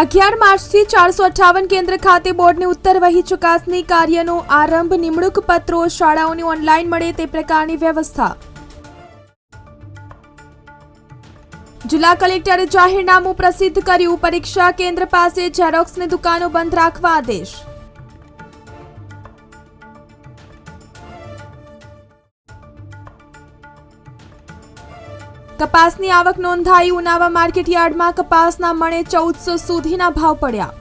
અગિયાર માર્ચથી ચારસો અઠ્ઠાવન કેન્દ્ર ખાતે બોર્ડની ઉત્તર વહી ચુકાસણી કાર્યનો આરંભ નિમણૂક પત્રો શાળાઓની ઓનલાઈન મળે તે પ્રકારની વ્યવસ્થા. જિલ્લા કલેક્ટરે જાહેરનામું પ્રસિદ્ધ કર્યું. પરીક્ષા કેન્દ્ર પાસે ઝેરોક્સની દુકાનો બંધ રાખવા આદેશ. કપાસની આવક નોંધાઈ ઉનાવા માર્કેટ યાર્ડમાં કપાસના મણે ચૌદસો સુધીના ભાવ પડ્યા.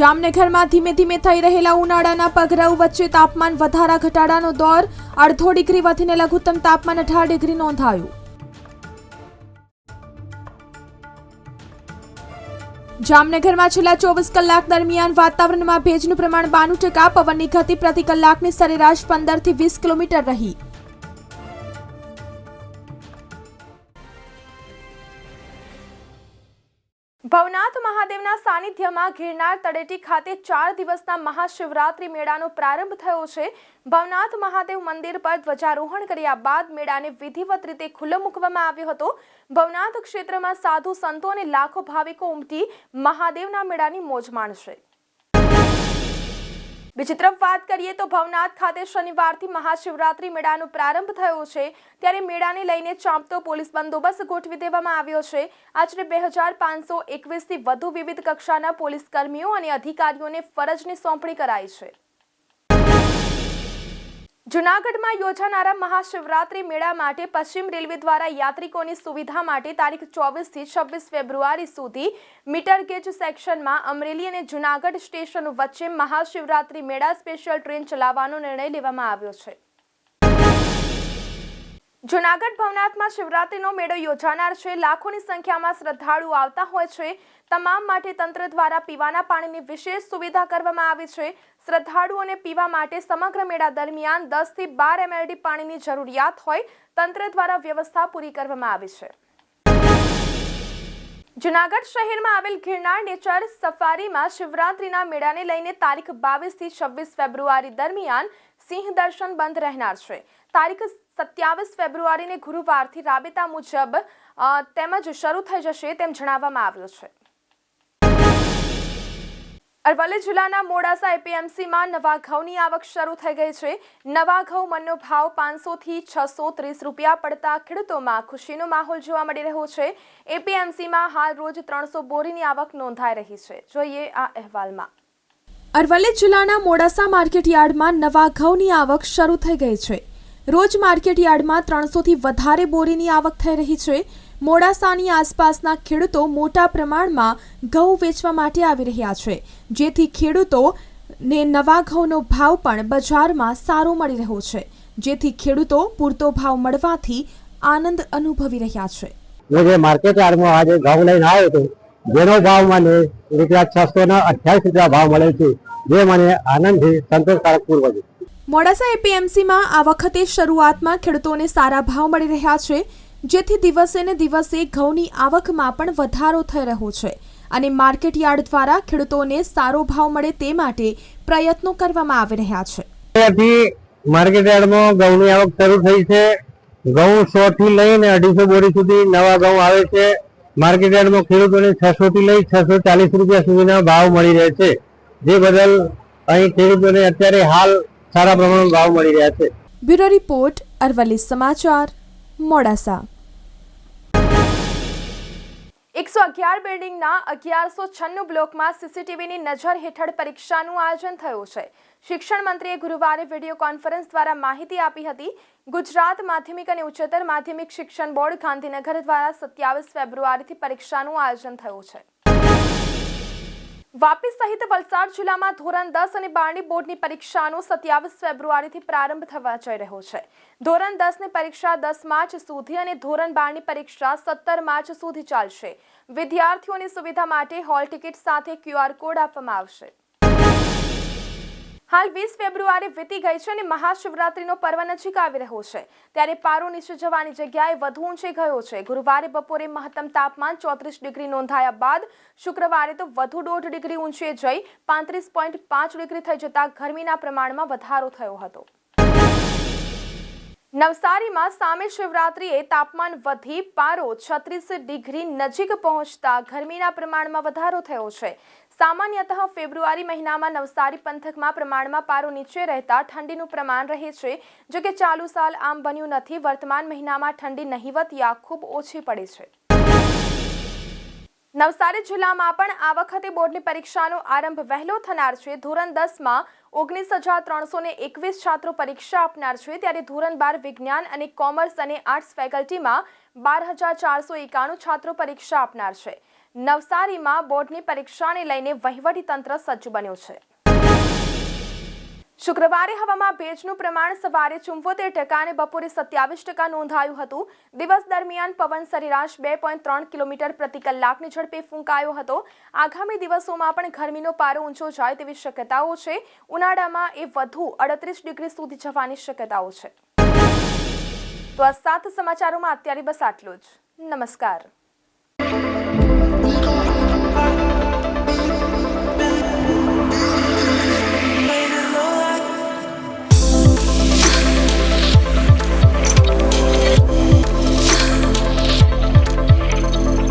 જામનગરમાં ધીમે ધીમે થઈ રહેલા ઉનાળાના પગરવ વચ્ચે તાપમાન વધારા ઘટાડાનો દોર, અડધો ડિગ્રી વધીને લઘુત્તમ તાપમાન અઢાર ડિગ્રી નોંધાયું. જામનગરમાં છેલ્લા ચોવીસ કલાક દરમિયાન વાતાવરણમાં ભેજનું પ્રમાણ બાણું ટકા, પવનની ગતિ પ્રતિ કલાકની સરેરાશ પંદરથી વીસ કિલોમીટર રહી. ભવનાથ મહાદેવના સાનિધ્યમાં ગિરનાર તળેટી ખાતે ચાર દિવસના મહાશિવરાત્રી મેળાનો પ્રારંભ થયો છે. ભવનાથ મહાદેવ મંદિર પર ધ્વજારોહણ કર્યા બાદ મેળાને વિધિવત રીતે ખુલ્લો મૂકવામાં આવ્યો હતો. ભવનાથ ક્ષેત્રમાં સાધુ સંતો અને લાખો ભાવિકો ઉમટી મહાદેવના મેળાની મોજ માણશે. બીજી તરફ વાત કરીએ તો ભવનાથ ખાતે શનિવારથી મહાશિવરાત્રી મેળાનો પ્રારંભ થયો છે. ત્યારે મેળાને લઈને ચાંપતો પોલીસ બંદોબસ્ત ગોઠવી દેવામાં આવ્યો છે. આશરે બે હજાર પાંચસો એકવીસથી વધુ વિવિધ કક્ષાના પોલીસ કર્મીઓ અને અધિકારીઓને ફરજની સોંપણી કરાઈ છે. જૂનાગઢમાં યોજાનારા મહાશિવરાત્રી મેળા માટે પશ્ચિમ રેલવે દ્વારા યાત્રિકોની સુવિધા માટે તારીખ ચોવીસથી છવ્વીસ ફેબ્રુઆરી સુધી મીટર ગેજ સેક્શનમાં અમરેલી અને જૂનાગઢ સ્ટેશન વચ્ચે મહાશિવરાત્રી મેળા સ્પેશિયલ ટ્રેન ચલાવવાનો નિર્ણય લેવામાં આવ્યો છે. જૂનાગઢ ભવનાથમાં શિવરાત્રીનો મેળો યોજાનાર છે. લાખોની સંખ્યામાં શ્રદ્ધાળુઓ આવતા હોય છે. તમામ માટે તંત્ર દ્વારા પીવાના પાણીની વિશેષ સુવિધા કરવામાં આવી છે. શ્રદ્ધાળુઓને પીવા માટે સમગ્ર મેળા દરમિયાન દસથી બાર એમએલડી પાણીની જરૂરિયાત હોય તંત્ર દ્વારા વ્યવસ્થા પૂરી કરવામાં આવી છે. જુનાગઢ શહેરમાં આવેલ ગિરનાર નેચર સફારીમાં શિવરાત્રીના મેળાને લઈને તારીખ બાવીસથી છવ્વીસ ફેબ્રુઆરી દરમિયાન સિંહ દર્શન બંધ રહેનાર છે. તારીખ સત્યાવીસ ફેબ્રુઆરીને ગુરુવારથી રાબેતા મુજબ તેમજ શરૂ થઈ જશે તેમ જણાવવામાં આવ્યું છે. અરવલ્લી જિલ્લાના મોડાસા એપીએમસીમાં નવા ઘઉંની આવક શરૂ થઈ ગઈ છે. નવા ઘઉં મનનો ભાવ પાંચસોથી છસો ત્રીસ રૂપિયા પડતા ખેડૂતોમાં ખુશીનો માહોલ જોવા મળી રહ્યો છે. એપીએમસીમાં હાલ રોજ ત્રણસો બોરીની આવક નોંધાઈ રહી છે. જોઈએ આ અહેવાલમાં. અરવલ્લી જિલ્લાના મોડાસા માર્કેટ યાર્ડમાં નવા ઘઉંની આવક શરૂ થઈ ગઈ છે. રોજ માર્કેટ યાર્ડમાં ત્રણસોથી વધારે બોરીની આવક થઈ રહી છે. મોડાસાની આસપાસના ખેડૂતો મોટા પ્રમાણમાં ઘઉં વેચવા માટે આવી રહ્યા છે. જેથી ખેડૂતોને નવા ઘઉંનો ભાવ પણ બજારમાં સારો મળી રહ્યો છે. જેથી ખેડૂતો પૂરતો ભાવ મળવાથી આનંદ અનુભવી રહ્યા છે. હું જે માર્કેટ યાર્ડમાં આજે ઘઉં લઈને આવ્યો હતો જેનો ભાવ મને રૂપિયા છસો ને અઠ્યાવીસ રૂપિયા ભાવ મળે છે જે મને આનંદથી સંતોષકારક પૂર્વક મોડાસા એપીએમસીમાં આ વખતે શરૂઆતમાં ખેડૂતોને સારા ભાવ મળી રહ્યા છે. જેથી દિવસે ને દિવસે ઘઉંની આવકમાં પણ વધારો થઈ રહ્યો છે અને માર્કેટ યાર્ડ દ્વારા ખેડૂતોને સારો ભાવ મળે તે માટે પ્રયત્નો કરવામાં આવી રહ્યા છે. ત્યાંથી માર્કેટયાર્ડમાં ઘઉંની આવક શરૂ થઈ છે. ઘઉં સો થી લઈને અઢીસો બોરી સુધી નવા ઘઉં આવે છે. માર્કેટયાર્ડમાં ખેડૂતોને છસો થી લઈ છસો ચાલીસ રૂપિયા સુધીના ભાવ મળી રહે છે. જે બદલ અહીં ખેડૂતોને અત્યારે હાલ સારા પ્રમાણમાં ભાવ મળી રહ્યા છે. બ્યુરો રિપોર્ટ અરવલ્લી સમાચાર મોડાસા. એકસો અગિયાર બિલ્ડિંગના અગિયારસો છન્નું બ્લોકમાં સીસીટીવીની નજર હેઠળ પરીક્ષાનું આયોજન થયું છે. શિક્ષણ મંત્રીએ ગુરુવારે વીડિયો કોન્ફરન્સ દ્વારા માહિતી આપી હતી, ગુજરાત માધ્યમિક અને ઉચ્ચતર માધ્યમિક શિક્ષણ બોર્ડ ગાંધીનગર દ્વારા સત્યાવીસ ફેબ્રુઆરીથી પરીક્ષાનું આયોજન થયું છે. વાપી સહિત વલસાડ જિલ્લામાં ધોરણ દસ અને બારની બોર્ડની પરીક્ષાનો સત્યાવીસ ફેબ્રુઆરીથી પ્રારંભ થવા જઈ રહ્યો છે. ધોરણ દસની પરીક્ષા દસ માર્ચ સુધી અને ધોરણ બારની પરીક્ષા સત્તર માર્ચ સુધી ચાલશે. વિદ્યાર્થીઓની સુવિધા માટે હોલ ટિકિટ સાથે ક્યુઆર કોડ આપવામાં આવશે. હાલ વીસ ફેબ્રુઆરી વીતી ગઈ છે અને મહાશિવરાત્રીનો પર્વ નજીક આવી રહ્યો છે. ત્યારે પારો નીચે જવાની જગ્યાએ વધુ ઊંચે ગયો છે. ગુરુવારે બપોરે મહત્તમ તાપમાન ચોત્રીસ ડિગ્રી નોંધાયા બાદ શુક્રવારે તો વધુ દોઢ ડિગ્રી ઊંચે જઈ પાંત્રીસ પોઈન્ટ પાંચ ડિગ્રી થઈ જતા ગરમીના પ્રમાણમાં વધારો થયો હતો. નવસારીમાં સામે શિવરાત્રીએ તાપમાન વધી, પારો છત્રીસ ડિગ્રી નજીક પહોંચતા ગરમીના પ્રમાણમાં વધારો થયો છે. સામાન્યતઃ ફેબ્રુઆરી મહિનામાં નવસારી પંથકમાં પ્રમાણમાં પારો નીચે રહેતા ઠંડીનું પ્રમાણ રહે છે, જો કે ચાલુ સાલ આમ બન્યું નથી. વર્તમાન મહિનામાં ઠંડી નહીવત યા ખૂબ ઓછી પડી છે. નવસારી જિલ્લામાં પણ આ વખતે બોર્ડની પરીક્ષાનો આરંભ વહેલો થનાર છે. ધોરણ દસમાં ઓગણીસ હજાર ત્રણસો ને એકવીસ છાત્રો પરીક્ષા આપનાર છે. ત્યારે ધોરણ બાર વિજ્ઞાન અને કોમર્સ અને આર્ટ્સ ફેકલ્ટીમાં બાર હજાર ચારસો એકાણું છાત્રો પરીક્ષા આપનાર છે. નવસારીમાં બોર્ડની પરીક્ષાને લઈને વહીવટી તંત્ર સજ્જ બન્યું છે. શુક્રવારે હવામાં ભેજનું પ્રમાણ સવારે ચુંવોતેર ટકા અને બપોરે સત્યાવીસ ટકા નોંધાયું હતું. દિવસ દરમિયાન પવન સરેરાશ બે પોઈન્ટ ત્રણ કિલોમીટર પ્રતિ કલાકની ઝડપે ફૂંકાયો હતો. આગામી દિવસોમાં પણ ગરમીનો પારો ઊંચો જાય તેવી શક્યતાઓ છે. ઉનાળામાં એ વધુ અડત્રીસ ડિગ્રી સુધી જવાની શક્યતાઓ છે. તો આ સાત સમાચારોમાં અત્યારે બસ આટલું જ. નમસ્કાર.